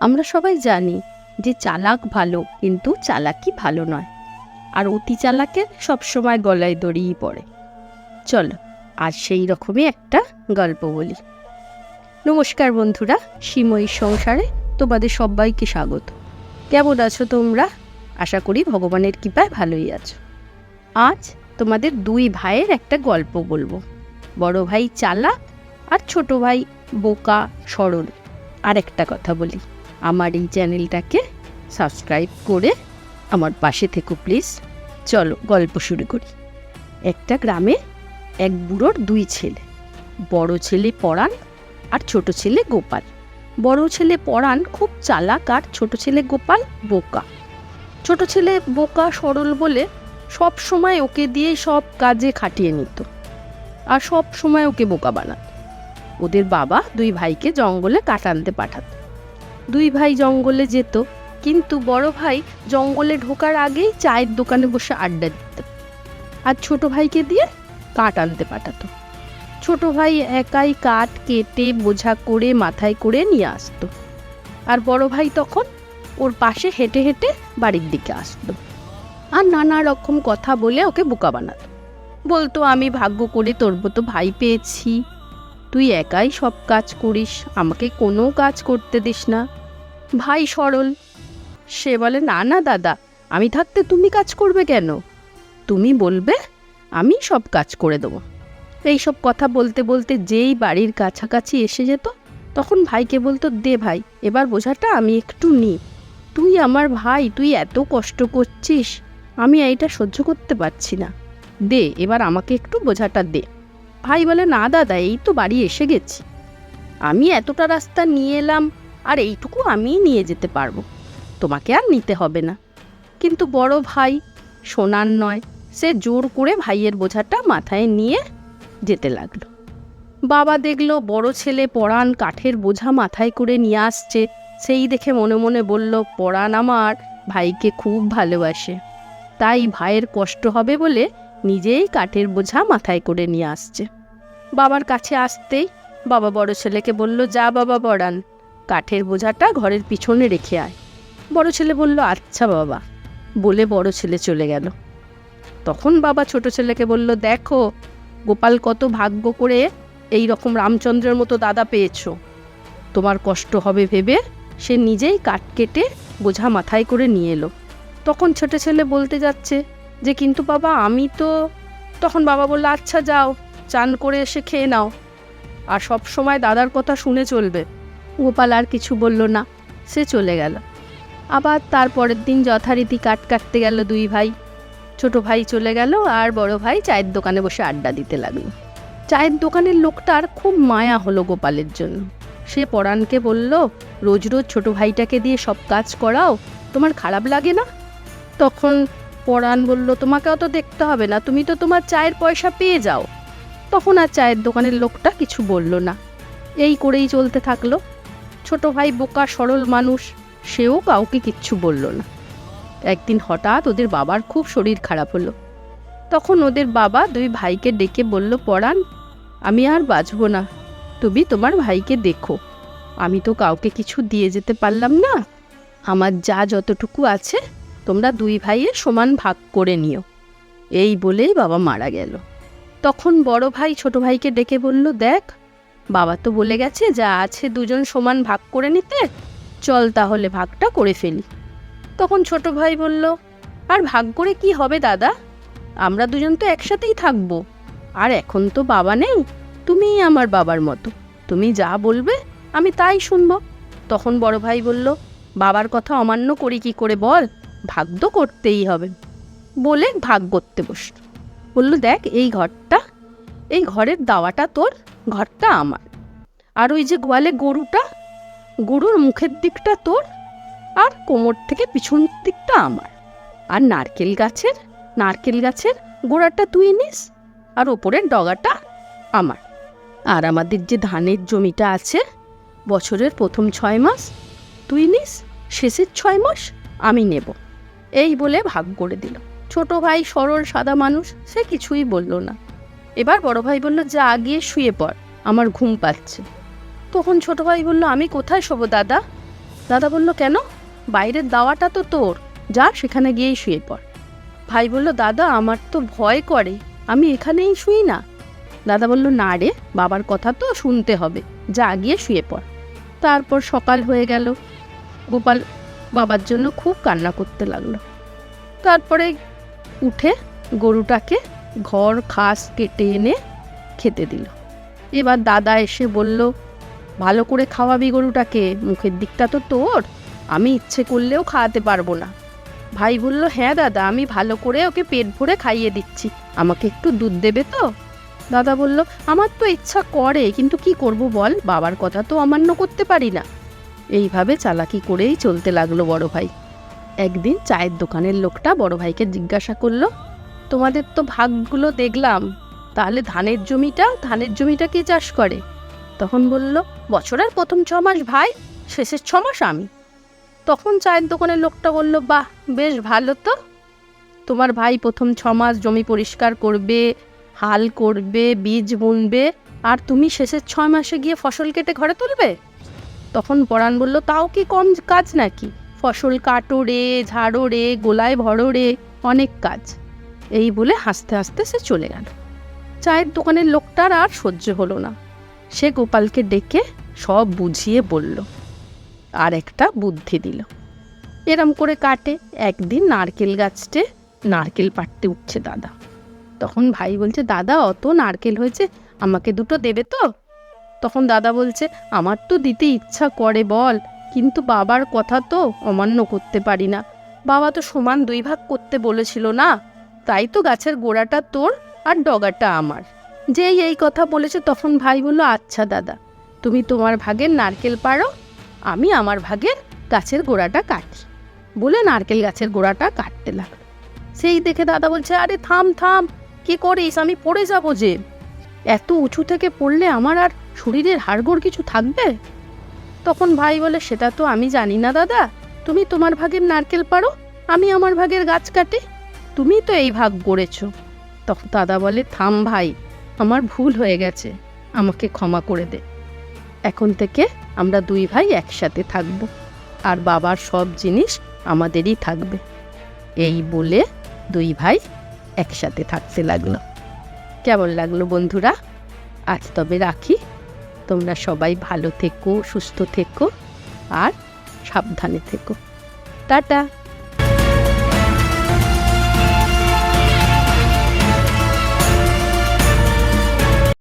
আমরা সবাই জানি যে চালাক ভালো, কিন্তু চালাকি ভালো নয়। আর অতি চালাকের সবসময় গলায় দড়িয়ে পড়ে। চলো, আজ সেই রকমই একটা গল্প বলি। নমস্কার বন্ধুরা, সিময়ী সংসারে তোমাদের সবাইকে স্বাগত। কেমন আছো তোমরা? আশা করি ভগবানের কৃপায় ভালোই আছো। আজ তোমাদের দুই ভাইয়ের একটা গল্প বলব। বড় ভাই চালাক আর ছোট ভাই বোকা, সরল। আর একটা কথা বলি। আমার এই চ্যানেলটাকে সাবস্ক্রাইব করে আমার পাশে থেকো, প্লিজ। চলো, গল্প শুরু করি। একটা গ্রামে এক বুড়োর দুই ছেলে। বড় ছেলে পড়ান আর ছোট ছেলে গোপাল। বড় ছেলে পড়ান খুব চালাক আর ছোট ছেলে গোপাল বোকা। ছোট ছেলে বোকা সরল বলে সব সময় ওকে দিয়ে সব কাজে খাটিয়ে নিত আর সব সময় ওকে বোকা বানাত। ওদের বাবা দুই ভাইকে জঙ্গলে কাটানতে পাঠাত। দুই ভাই জঙ্গলে যেত, কিন্তু বড় ভাই জঙ্গলে ঢোকার আগেই চায়ের দোকানে বসে আড্ডা দিত আর ছোট ভাইকে দিয়ে কাঠ আনতে পাঠাতো। ছোট ভাই একাই কাঠ কেটে, বোঝা করে, মাথায় করে নিয়ে আসতো। আর বড় ভাই তখন ওর পাশে হেঁটে হেঁটে বাড়ির দিকে আসতো আর নানা রকম কথা বলে ওকে বোকা বানাতো। বলতো, আমি ভাগ্য করে তোর মতো ভাই পেয়েছি। তুই একাই সব কাজ করিস, আমাকে কোনো কাজ করতে দিস না। ভাই সরল, সে বলে, না না, দাদা, আমি থাকতে তুমি কাজ করবে কেন? তুমি বলবে, আমি সব কাজ করে দেবো। এইসব কথা বলতে বলতে যেই বাড়ির কাছাকাছি এসে যেত, তখন ভাইকে বলতো, দে ভাই, এবার বোঝাটা আমি একটু নিই। তুই আমার ভাই, তুই এত কষ্ট করছিস, আমি এইটা সহ্য করতে পারছি না। দে, এবার আমাকে একটু বোঝাটা দে। ভাই বলে, না দাদা, এই তো বাড়ি এসে গেছি। আমি এতটা রাস্তা নিয়ে এলাম, আর এইটুকু আমিই নিয়ে যেতে পারব। তোমাকে আর নিতে হবে না। কিন্তু বড় ভাই সোনার নয়, সে জোর করে ভাইয়ের বোঝাটা মাথায় নিয়ে যেতে লাগল। বাবা দেখল বড় ছেলে পড়ান কাঠের বোঝা মাথায় করে নিয়ে আসছে। সেই দেখে মনে মনে বলল পড়ান আমার ভাইকে খুব ভালোবাসে। তাই ভাইয়ের কষ্ট হবে বলে নিজেই কাঠের বোঝা মাথায় করে নিয়ে আসছে। বাবার কাছে আসতেই বাবা বড় ছেলেকে বলল, যা বাবা পড়ান কাঠের বোঝাটা ঘরের পিছনে রেখে আয়। বড় ছেলে বলল আচ্ছা বাবা। বলে বড় ছেলে চলে গেল। তখন বাবা ছোট ছেলেকে বলল, দেখো, গোপাল কত ভাগ্য করে এই রকম রামচন্দ্রের মতো দাদা পেয়েছ। তোমার কষ্ট হবে ভেবে সে নিজেই কাঠ কেটে বোঝা মাথায় করে নিয়ে এলো। তখন ছোট ছেলে বলতে যাচ্ছে যে, কিন্তু বাবা, আমি তো তখন বাবা বলল আচ্ছা যাও, চান করে এসে খেয়ে নাও। আর সব সময় দাদার কথা শুনে চলবে। গোপাল আর কিছু বলল না, সে চলে গেল। আবার তার পরের দিন যথারীতি কাট কাটতে গেল দুই ভাই। ছোট ভাই চলে গেল আর বড় ভাই চায়ের দোকানে বসে আড্ডা দিতে লাগল। চায়ের দোকানের লোকটার খুব মায়া হলো গোপালের জন্য। সে পরাণকে বলল, রোজ রোজ ছোট ভাইটাকে দিয়ে সব কাজ করাও, তোমার খারাপ লাগে না? তখন পরাণ বলল তোমাকে অত দেখতে হবে না, তুমি তো তোমার চায়ের পয়সা পেয়ে যাও। তখন আর চায়ের দোকানের লোকটা কিছু বলল না। এই করেই চলতে থাকল। ছোট ভাই বোকা, সরল মানুষ, সেও কাউকে কিচ্ছু বলল না। একদিন হঠাৎ ওদের বাবার খুব শরীর খারাপ হলো। তখন ওদের বাবা দুই ভাইকে ডেকে বলল পড়ান আমি আর বাঁচব না। তুমি তোমার ভাইকে দেখো। আমি তো কাউকে কিছু দিয়ে যেতে পারলাম না। আমার যা যতটুকু আছে তোমরা দুই ভাইয়ে সমান ভাগ করে নিও। এই বলেই বাবা মারা গেল। তখন বড় ভাই ছোট ভাইকে ডেকে বলল, দেখ, বাবা তো বলে গেছে যা আছে দুজন সমান ভাগ করে নিতে, চল তাহলে ভাগটা করে ফেলি। তখন ছোট ভাই বলল, আর ভাগ করে কি হবে দাদা? আমরা দুজন তো একসাথেই থাকব। আর এখন তো বাবা নেই, তুমিই আমার বাবার মতো। তুমি যা বলবে, আমি তাই শুনব। তখন বড় ভাই বলল, বাবার কথা অমান্য করি কি করে বল? ভাগ তো করতেই হবে বলে ভাগ করতে বসল। বলল, দেখ, এই ঘরটা, এই ঘরের দাওয়াটা তোর, ঘরটা আমার। আর ওই যে গোয়ালে গরুটা, গরুর মুখের দিকটা তোর, আর কোমর থেকে পিছন দিকটা আমার। আর নারকেল গাছের নারকেল গাছের গোড়াটা তুই নিস, আর ওপরের ডগাটা আমার। আর আমাদের যে ধানের জমিটা আছে, বছরের প্রথম ছয় মাস, তুই নিস, শেষের ছয় মাস আমি নেব। এই বলে ভাগ করে দিল। ছোট ভাই সরল, সাদা মানুষ, সে কিছুই বলল না। এবার বড় ভাই বলল, যা গিয়ে শুয়ে পড়, আমার ঘুম পাচ্ছে। তখন ছোট ভাই বলল, আমি কোথায় শোবো দাদা? দাদা বলল, কেন? বাইরের দাওয়াটা তো তোর, যা সেখানে গিয়েই শুয়ে পড়। ভাই বলল, দাদা, আমার তো ভয় করে, আমি এখানেই শুই না। দাদা বলল, না রে, বাবার কথা তো শুনতে হবে, যা গিয়ে শুয়ে পড়। তারপর সকাল হয়ে গেল। গোপাল বাবার জন্য খুব কান্না করতে লাগল। তারপরে উঠে গরুটাকে ঘর খাস কেটে এনে খেতে দিল। এবার দাদা এসে বলল, ভালো করে খাওয়াবি গরুটাকে, মুখের দিকটা তো তোর, আমি ইচ্ছে করলেও খাওয়াতে পারব না। ভাই বলল হ্যাঁ দাদা, আমি ভালো করে ওকে পেট ভরে খাইয়ে দিচ্ছি, আমাকে একটু দুধ দেবে তো? দাদা বলল, আমার তো ইচ্ছা করে, কিন্তু কি করব বল, বাবার কথা তো অমান্য করতে পারি না। এইভাবে চালাকি করেই চলতে লাগল বড় ভাই। একদিন চায়ের দোকানের লোকটা বড় ভাইকে জিজ্ঞাসা করল, তোমাদের তো ভাগগুলো দেখলাম, তাহলে ধানের জমিটা ধানের জমিটা কে চাষ করে? তখন বলল, বছরের প্রথম ছ মাস ভাই, শেষের ছ মাস আমি। তখন চায়ের দোকানের লোকটা বলল, বাহ, বেশ ভালো তো। তোমার ভাই প্রথম ছ মাস জমি পরিষ্কার করবে, হাল করবে, বীজ বুনবে, আর তুমি শেষের ছয় মাসে গিয়ে ফসল কেটে ঘরে তুলবে? তখন পরাণ বলল, তাও কি কম কাজ নাকি? ফসল কাটো রে, ঝাড়ো রে, গোলায় ভরো রে, অনেক কাজ। এই বলে হাসতে হাসতে সে চলে গেল। চায়ের দোকানের লোকটার আর সহ্য হলো না। সে গোপালকে ডেকে সব বুঝিয়ে বলল, আর একটা বুদ্ধি দিল। এরম করে কাটে, একদিন নারকেল গাছটে নারকেল পাড়তে উঠছে দাদা। তখন ভাই বলছে, দাদা, অত নারকেল হয়েছে, আমাকে দুটো দেবে তো? তখন দাদা বলছে, আমার তো দিতে ইচ্ছা করে বল, কিন্তু বাবার কথা তো অমান্য করতে পারি না। বাবা তো সমান দুই ভাগ করতে বলেছিল না। তাই তো গাছের গোড়াটা তোর আর ডগাটা আমার। যেই এই কথা বলেছে, তখন ভাই বলল আচ্ছা দাদা, তুমি তোমার ভাগের নারকেল পারো আমি আমার ভাগের গাছের গোড়াটা কাটি। বলে নারকেল গাছের গোড়াটা কাটতে লাগল। সেই দেখে দাদা বলছে, আরে থাম থাম, কি করিস? আমি পড়ে যাব যে। এত উঁচু থেকে পড়লে আমার আর শরীরের হাড়গোড় কিছু থাকবে? তখন ভাই বলে, সেটা তো আমি জানি না দাদা। তুমি তোমার ভাগের নারকেল পারো আমি আমার ভাগের গাছ কাটি। তুমি তো এই ভাগ গড়েছো। তখন দাদা বলে, থাম ভাই, আমার ভুল হয়ে গেছে। আমাকে ক্ষমা করে দে। এখন থেকে আমরা দুই ভাই একসাথে থাকব। আর বাবার সব জিনিস আমাদেরই থাকবে। এই বলে দুই ভাই একসাথে থাকতে লাগল। কেমন লাগল বন্ধুরা? আজ তবে রাখি। তোমরা সবাই ভালো থেকো, সুস্থ থেকো আর সাবধানে থেকো। টাটা!